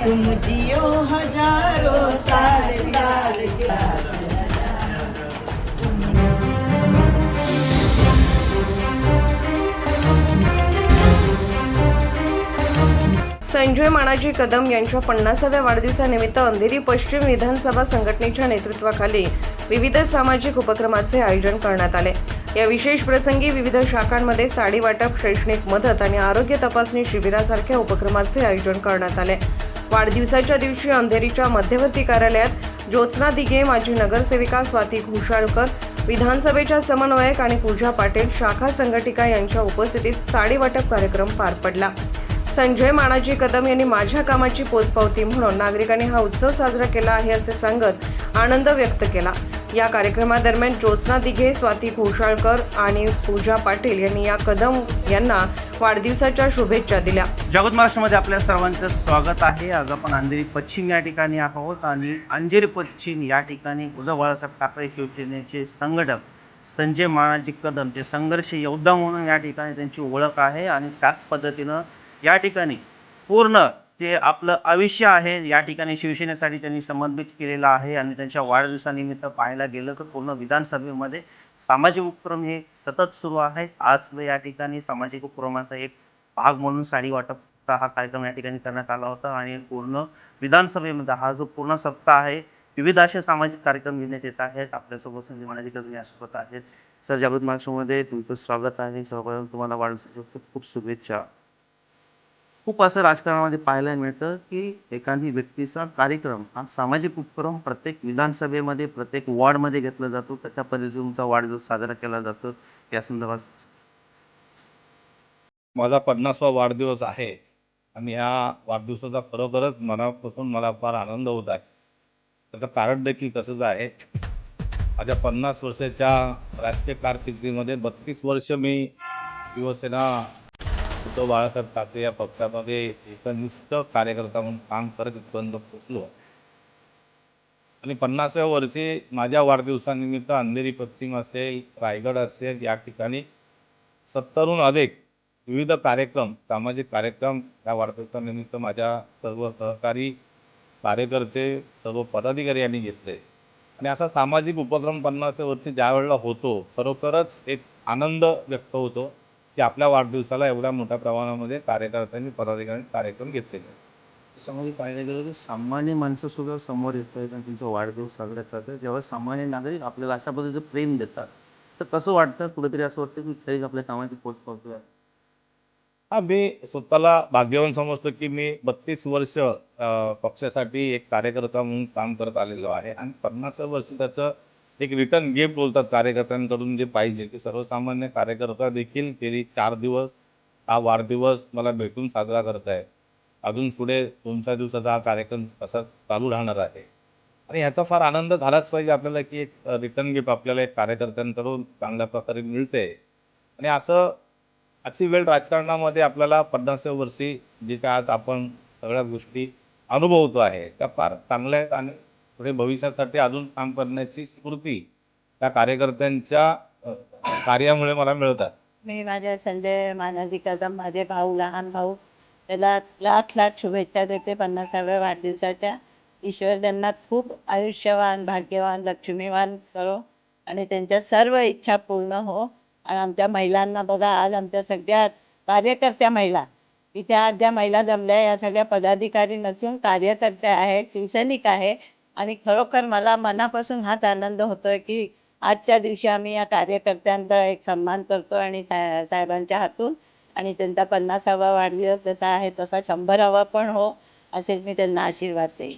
तुम जियो हजारो साल साल संजय मानाजी कदम यांच्या पन्नासाव्या वाढदिवसानिमित्त अंधेरी पश्चिम विधानसभा संघटनेच्या नेतृत्वाखाली विविध सामाजिक उपक्रमाचे आयोजन करण्यात आले. या विशेष प्रसंगी विविध शाखांमध्ये साडी वाटप शैक्षणिक मदत आणि आरोग्य तपासणी शिबिरासारख्या उपक्रमाचे आयोजन करण्यात आले. वाढदिवसाच्या दिवशी अंधेरीच्या मध्यवर्ती कार्यालयात ज्योत्स्ना दिघे माजी नगरसेविका स्वाती घोषाळकर विधानसभेच्या समन्वयक आणि पूजा पाटील शाखा संघटिका यांच्या उपस्थितीत साडेवाटप कार्यक्रम पार पडला. संजय मानाजी कदम यांनी माझ्या कामाची पोचपावती म्हणून नागरिकांनी हा उत्सव साजरा केला आहे असे सांगत आनंद व्यक्त केला. या कार्यक्रमादरम्यान ज्योत्स्ना दिघे स्वाती घोषाळकर आणि पूजा पाटील यांनी या कदम यांना वाढदिवसाच्या शुभेच्छा दिल्या. जगत महाराष्ट्रामध्ये आपल्या सर्वांचं स्वागत आहे. आज आपण अंधेरी पश्चिम या ठिकाणी आहोत आणि अंधेरी पश्चिम या ठिकाणी उद्धव बाळासाहेब ठाकरे शिवसेनेचे संघटक संजय मानाजी कदम जे संघर्ष योद्धा म्हणून या ठिकाणी त्यांची ओळख आहे आणि त्याच पद्धतीनं या ठिकाणी पूर्ण जे आपलं आयुष्य आहे या ठिकाणी शिवसेनेसाठी त्यांनी समर्पित केलेलं आहे आणि त्यांच्या वाढदिवसानिमित्त पाहायला गेलं तर पूर्ण विधानसभेमध्ये सामाजिक उपक्रम हे सतत सुरू आहे. आज या ठिकाणी सामाजिक उपक्रमाचा एक भाग म्हणून साडी वाटपचा हा कार्यक्रम या ठिकाणी करण्यात आला होता आणि पूर्ण विधानसभेमध्ये हा जो पूर्ण सप्ताह आहे विविध असे सामाजिक कार्यक्रम घेण्यात येत आहेत. आपल्यासोबत संजय मानाजी कदम यासोबत आहेत? सर जागृत महाराष्ट्रामध्ये तुमचं स्वागत आहे. सहभाग तुम्हाला वाढदिवसाच्या खूप खूप शुभेच्छा. खूप असं राजकारणामध्ये पाहायला मिळतं की एखादी व्यक्तीचा कार्यक्रम हा सामाजिक उपक्रम प्रत्येक विधानसभेमध्ये प्रत्येक वॉर्डमध्ये घेतला जातो. त्याच्या पद्धतीने तुमचा वाढदिवस साजरा केला जातो. या संदर्भात माझा पन्नासवा वाढदिवस आहे आणि ह्या वाढदिवसाचा खरोखरच मनापासून मला फार आनंद होत आहे. त्याचं कारण देखील तसंच आहे. माझ्या पन्नास वर्षाच्या राजकीय कारकिर्दीमध्ये बत्तीस वर्ष मी शिवसेना तो बाळासाहेब ठाकरे या पक्षामध्ये एकनिष्ठ कार्यकर्ता म्हणून काम करत इथपर्यंत पोचलो. आणि पन्नासव्या वर्षी माझ्या वाढदिवसानिमित्त अंधेरी पश्चिम असेल रायगड असेल या ठिकाणी सत्तरहून अधिक विविध कार्यक्रम सामाजिक कार्यक्रम या वाढदिवसानिमित्त माझ्या सर्व सहकारी कार्यकर्ते सर्व पदाधिकारी यांनी घेतले. आणि असा सामाजिक उपक्रम पन्नासच्या वर्षी ज्या वेळेला होतो खरोखरच एक आनंद व्यक्त होतो. की आपल्या वाढदिवसाला एवढ्या मोठ्या प्रमाणामध्ये कार्यकर्त्यांनी पदाधिकाऱ्यांनी कार्यक्रम घेतलेले आहेत. त्याच्यामध्ये पाहायला गेलं तर सामान्य माणसं सुद्धा समोर येत आहेत आणि त्यांचा वाढदिवस साजरा करतात जेव्हा सामान्य नागरिक आपल्याला अशा पद्धतीचं प्रेम देतात तर कसं वाटतं? कुठेतरी असं वाटतं की खरी आपल्या कामाची पोच पावतोय? हा मी स्वतःला भाग्यवान समजतो की मी बत्तीस वर्ष पक्षासाठी एक कार्यकर्ता म्हणून काम करत आलेलो आहे. आणि पन्नास वर्ष त्याचं एक रिटर्न गिफ्ट बोलतात कार्यकर्त्यांकडून जे पाहिजे की सर्वसामान्य कार्यकर्ता देखील गेली चार दिवस हा वाढदिवस मला भेटून साजरा करत आहे. अजून पुढे दोन चार दिवसाचा हा कार्यक्रम असा चालू राहणार आहे. आणि ह्याचा फार आनंद झालाच पाहिजे आपल्याला की एक रिटर्न गिफ्ट आपल्याला एक कार्यकर्त्यांकडून चांगल्या प्रकारे मिळते. आणि असं अशी वेळ राजकारणामध्ये आपल्याला पन्नासव्या वर्षी जे काय आज आपण सगळ्या गोष्टी अनुभवतो आहे त्या फार चांगल्या आहेत आणि पुढे भविष्यासाठी अजून काम करण्याची स्फूर्ती त्या कार्यकर्त्यांच्या कार्यामुळे मला मिळतात. मी माझ्या संजय मानाजी कदम माझे भाऊ लहान भाऊ त्याला लाख लाख शुभेच्छा देते पन्नासाव्या वाढदिवसाच्या. ईश्वर त्यांना खूप आयुष्यवान भाग्यवान लक्ष्मीवान करो आणि त्यांच्या सर्व इच्छा पूर्ण हो. आणि आमच्या महिलांना बघा आज आमच्या सगळ्या कार्यकर्त्या महिला तिथे आज ज्या महिला जमल्या या सगळ्या पदाधिकारी नसून कार्यकर्त्या आहेत शिवसैनिक आहे आणि खरोखर मला मनापासून हाच आनंद होतोय की आजच्या दिवशी आम्ही या कार्यकर्त्यांचा एक सन्मान करतो आणि सा साहेबांच्या हातून आणि त्यांचा पन्नासावा वाढदिवस जसा आहे तसा शंभरावा पण हो असेच मी त्यांना आशीर्वाद देईन.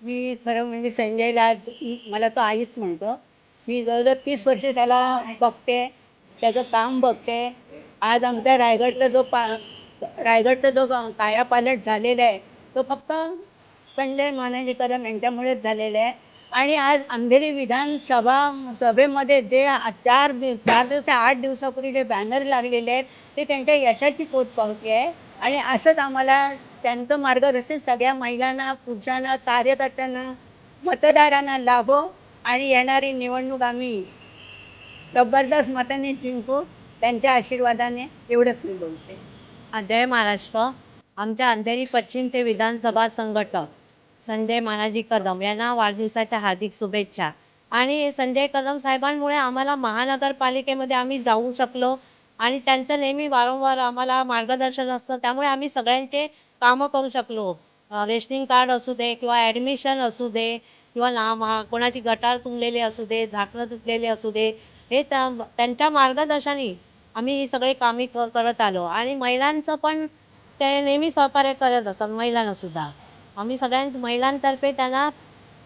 मी खरं म्हणजे संजयला आज मला तो आईच म्हणतो. मी जवळजवळ तीस वर्ष त्याला बघते त्याचं काम बघते. आज आमच्या रायगडचा जो पा रायगडचा जो कायापालट झालेला आहे तो फक्त संजय मानाजी यांच्यामुळेच झालेलं आहे. आणि आज अंधेरी विधानसभा सभेमध्ये जे चार दिव चार दिवस आठ दिवसापूर्वी जे बॅनर लागलेले आहेत ते त्यांच्या यशाची पोचपावती आहे. आणि असंच आम्हाला त्यांचं मार्गदर्शन सगळ्या महिलांना पुरुषांना कार्यकर्त्यांना मतदारांना लाभो. आणि येणारी निवडणूक आम्ही जबरदस्त मताने जिंकू. त्यांच्या आशीर्वादाने एवढंच मी बोलते. जय महाराष्ट्र आमच्या अंधेरी पश्चिम ते विधानसभा संघटक. संजय मानाजी कदम यांना वाढदिवसाच्या हार्दिक शुभेच्छा. आणि संजय कदम साहेबांमुळे आम्हाला महानगरपालिकेमध्ये आम्ही जाऊ शकलो आणि त्यांचं नेहमी वारंवार आम्हाला मार्गदर्शन असतं त्यामुळे आम्ही सगळ्यांचे कामं करू शकलो. रेशनिंग कार्ड असू दे किंवा ॲडमिशन असू दे किंवा ना कोणाची गटार तुंबलेली असू दे झाकणं तुटलेली असू दे हे त्या त्यांच्या मार्गदर्शनाने आम्ही ही सगळी कामे क करत आलो. आणि महिलांचं पण ते नेहमी सहकार्य करत असतात महिलांना सुद्धा. आम्ही सगळ्यां महिलांतर्फे त्यांना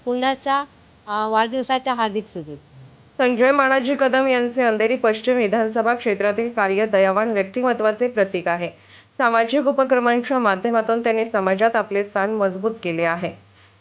पुण्याच्या वाढदिवसाच्या हार्दिक शुभेच्छा. संजय मानाजी कदम यांचे अंधेरी पश्चिम विधानसभा क्षेत्रातील कार्य दयावान व्यक्तिमत्वाचे प्रतीक आहे. सामाजिक उपक्रमांच्या माध्यमातून त्यांनी समाजात आपले स्थान मजबूत केले आहे.